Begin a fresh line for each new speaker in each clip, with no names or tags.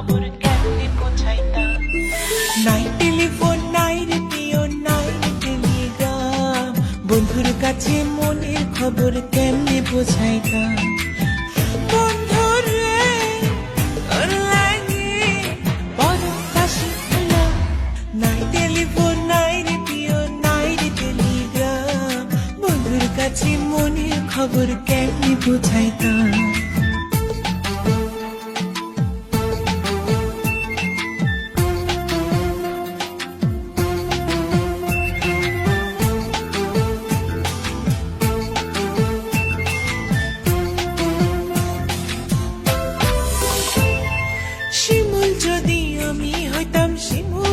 খবর কেমনে পৌঁছাইতাম। নাই টেলিফোন নাই রেডিও নাই টেলিগ্রাম বন্ধুর কাছে মনের খবর কেমনে পৌঁছাইতাম? কাছে মনের খবর কেমনি বুঝাইতাম যদি আমি হইতাম শিমুলের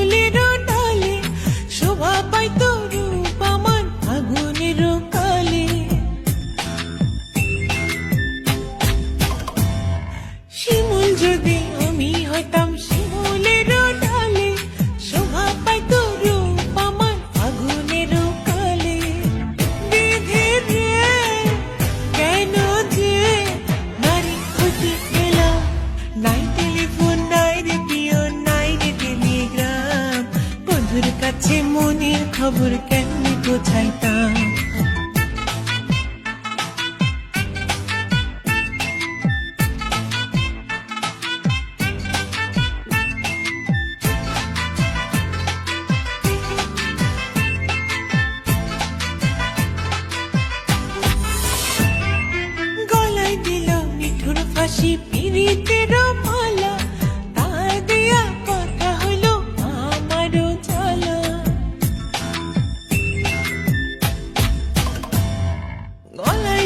মনের খবর কেমনি বোঝাইতাম গলায় দিল মিঠুর ফাঁসি পিরিতের